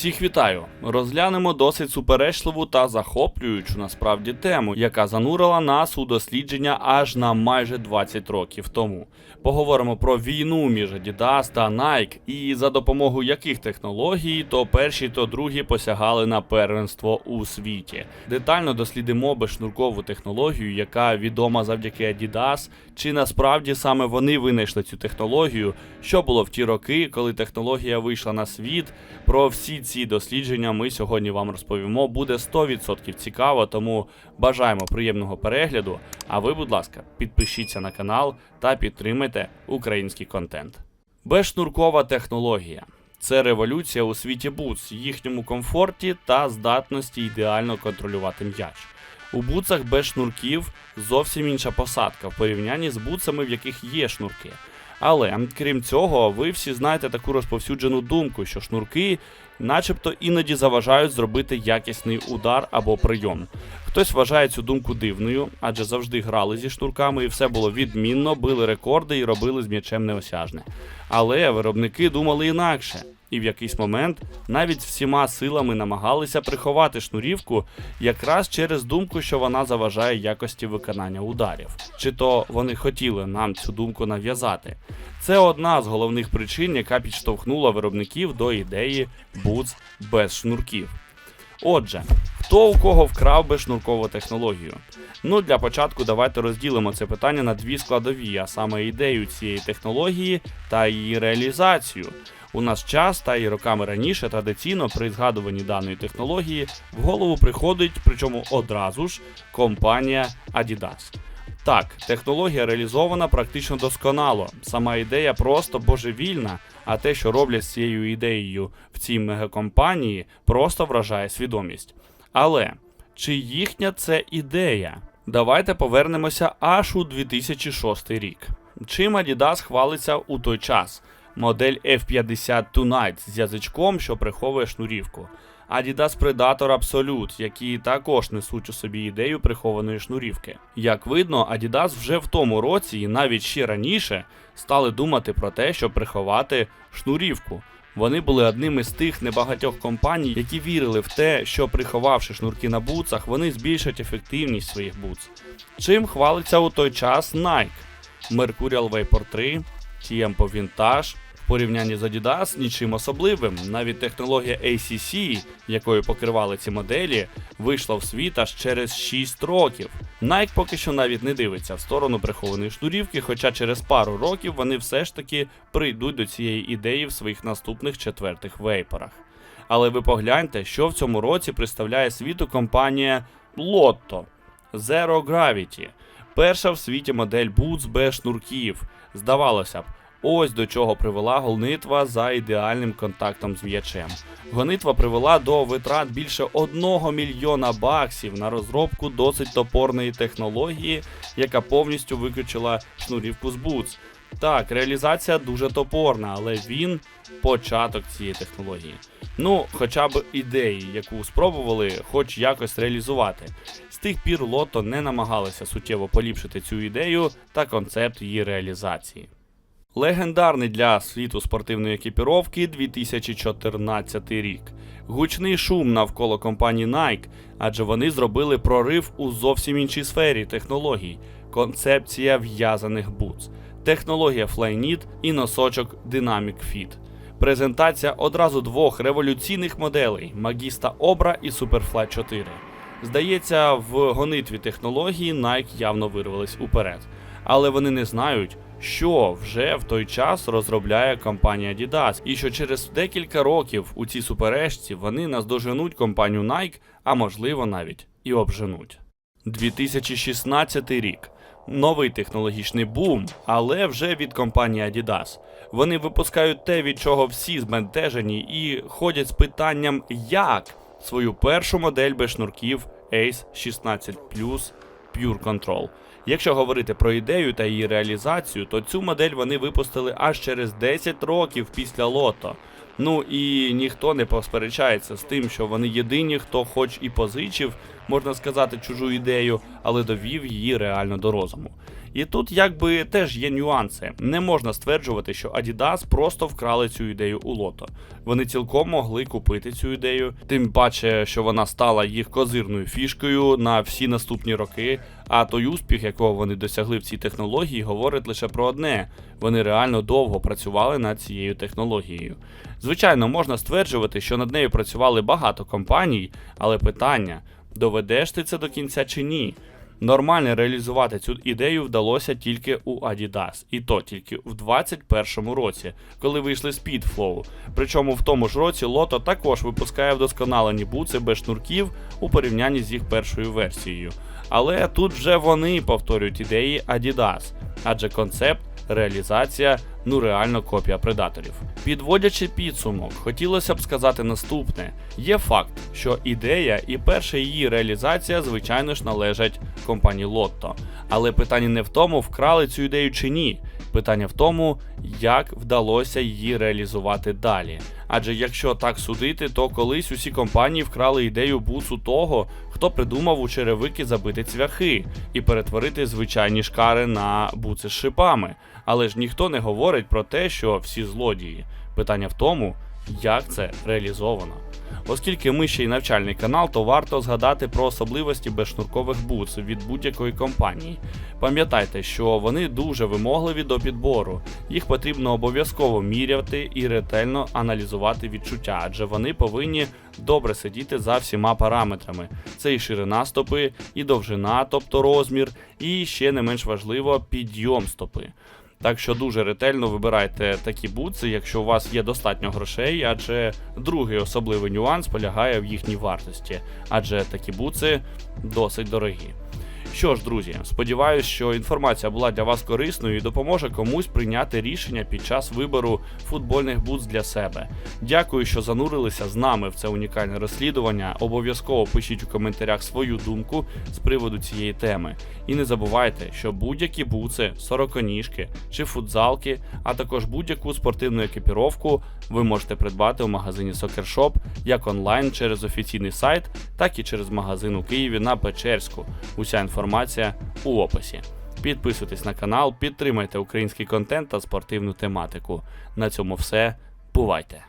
Всіх вітаю! Розглянемо досить суперечливу та захоплюючу насправді тему, яка занурила нас у дослідження аж на майже 20 років тому. Поговоримо про війну між Adidas та Nike і за допомогою яких технологій то перші, то другі посягали на первенство у світі. Детально дослідимо безшнуркову технологію, яка відома завдяки Adidas, чи насправді саме вони винайшли цю технологію, що було в ті роки, коли технологія вийшла на світ. Про всі ці дослідження ми сьогодні вам розповімо. Буде 100% цікаво, тому бажаємо приємного перегляду. А ви, будь ласка, підпишіться на канал та підтримайте український контент. Безшнуркова технологія. Це революція у світі бутс, їхньому комфорті та здатності ідеально контролювати м'яч. У бутсах без шнурків зовсім інша посадка в порівнянні з бутсами, в яких є шнурки. Але крім цього, ви всі знаєте таку розповсюджену думку, що шнурки, начебто, іноді заважають зробити якісний удар або прийом. Хтось вважає цю думку дивною, адже завжди грали зі шнурками і все було відмінно, били рекорди і робили з м'ячем неосяжне. Але виробники думали інакше. І в якийсь момент навіть всіма силами намагалися приховати шнурівку якраз через думку, що вона заважає якості виконання ударів. Чи то вони хотіли нам цю думку нав'язати. Це одна з головних причин, яка підштовхнула виробників до ідеї бутс без шнурків. Отже, хто у кого вкрав безшнуркову технологію? Ну, для початку давайте розділимо це питання на дві складові, а саме ідею цієї технології та її реалізацію. У нас час та і роками раніше традиційно при згадуванні даної технології в голову приходить, причому одразу ж, компанія Adidas. Так, технологія реалізована практично досконало. Сама ідея просто божевільна, а те, що роблять з цією ідеєю в цій мегакомпанії, просто вражає свідомість. Але чи їхня це ідея? Давайте повернемося аж у 2006 рік. Чим Adidas хвалиться у той час? Модель F50 Tonight з язичком, що приховує шнурівку. Adidas Predator Absolute, які також несуть у собі ідею прихованої шнурівки. Як видно, Adidas вже в тому році і навіть ще раніше стали думати про те, щоб приховати шнурівку. Вони були одним із тих небагатьох компаній, які вірили в те, що приховавши шнурки на бутсах, вони збільшать ефективність своїх бутс. Чим хвалиться у той час Nike? Mercurial Vapor 3, Tiempo Vintage, порівнянні з Adidas нічим особливим. Навіть технологія ACC, якою покривали ці моделі, вийшла в світ аж через 6 років. Nike поки що навіть не дивиться в сторону прихованої шнурівки, хоча через пару років вони все ж таки прийдуть до цієї ідеї в своїх наступних четвертих вейпорах. Але ви погляньте, що в цьому році представляє світу компанія Lotto Zero Gravity. Перша в світі модель Boots без шнурків. Здавалося б, ось до чого привела гонитва за ідеальним контактом з м'ячем. Гонитва привела до витрат більше 1 мільйона баксів на розробку досить топорної технології, яка повністю виключила шнурівку з Boots. Так, реалізація дуже топорна, але він початок цієї технології. Ну, хоча б ідеї, яку спробували, хоч якось реалізувати. З тих пір Лото не намагалися суттєво поліпшити цю ідею та концепт її реалізації. Легендарний для світу спортивної екіпіровки 2014 рік. Гучний шум навколо компанії Nike, адже вони зробили прорив у зовсім іншій сфері технологій. Концепція в'язаних бутс, технологія Flyknit і носочок Dynamic Fit. Презентація одразу двох революційних моделей Magista Obra і Superfly 4. Здається, в гонитві технології Nike явно вирвались уперед. Але вони не знають, що вже в той час розробляє компанія Adidas, і що через декілька років у цій суперечці вони наздоженуть компанію Nike, а можливо навіть і обженуть. 2016 рік. Новий технологічний бум, але вже від компанії Adidas. Вони випускають те, від чого всі збентежені, і ходять з питанням, як свою першу модель без шнурків Ace 16 Plus Pure Control. Якщо говорити про ідею та її реалізацію, то цю модель вони випустили аж через 10 років після лото. Ну і ніхто не посперечається з тим, що вони єдині, хто хоч і позичив, можна сказати, чужу ідею, але довів її реально до розуму. І тут якби теж є нюанси. Не можна стверджувати, що Adidas просто вкрали цю ідею у лото. Вони цілком могли купити цю ідею, тим паче, що вона стала їх козирною фішкою на всі наступні роки. А той успіх, якого вони досягли в цій технології, говорить лише про одне: вони реально довго працювали над цією технологією. Звичайно, можна стверджувати, що над нею працювали багато компаній, але питання: доведеш ти це до кінця чи ні? Нормально реалізувати цю ідею вдалося тільки у Adidas, і то тільки в 2021 році, коли вийшли Speedflow. Причому в тому ж році Лото також випускає вдосконалені буци без шнурків у порівнянні з їх першою версією. Але тут вже вони повторюють ідеї Adidas, адже концепт, реалізація ну реально копія предаторів. Підводячи підсумок, хотілося б сказати наступне: є факт, що ідея і перша її реалізація, звичайно ж, належать компанії Лотто. Але питання не в тому, вкрали цю ідею чи ні. Питання в тому, як вдалося її реалізувати далі. Адже якщо так судити, то колись усі компанії вкрали ідею буцу того, хто придумав у черевики забити цвяхи і перетворити звичайні шкари на буци з шипами. Але ж ніхто не говорить про те, що всі злодії. Питання в тому, як це реалізовано. Оскільки ми ще й навчальний канал, то варто згадати про особливості безшнуркових бутс від будь-якої компанії. Пам'ятайте, що вони дуже вимогливі до підбору. Їх потрібно обов'язково міряти і ретельно аналізувати відчуття, адже вони повинні добре сидіти за всіма параметрами. Це і ширина стопи, і довжина, тобто розмір, і ще не менш важливо підйом стопи. Так що дуже ретельно вибирайте такі бутси, якщо у вас є достатньо грошей, адже другий особливий нюанс полягає в їхній вартості, адже такі бутси досить дорогі. Що ж, друзі, сподіваюся, що інформація була для вас корисною і допоможе комусь прийняти рішення під час вибору футбольних бутс для себе. Дякую, що занурилися з нами в це унікальне розслідування. Обов'язково пишіть у коментарях свою думку з приводу цієї теми. І не забувайте, що будь-які бутси, сороконіжки чи футзалки, а також будь-яку спортивну екіпіровку ви можете придбати у магазині Shop як онлайн через офіційний сайт, так і через магазин у Києві на Печерську. Уся інформація у описі. Підписуйтесь на канал, підтримайте український контент та спортивну тематику. На цьому все. Бувайте!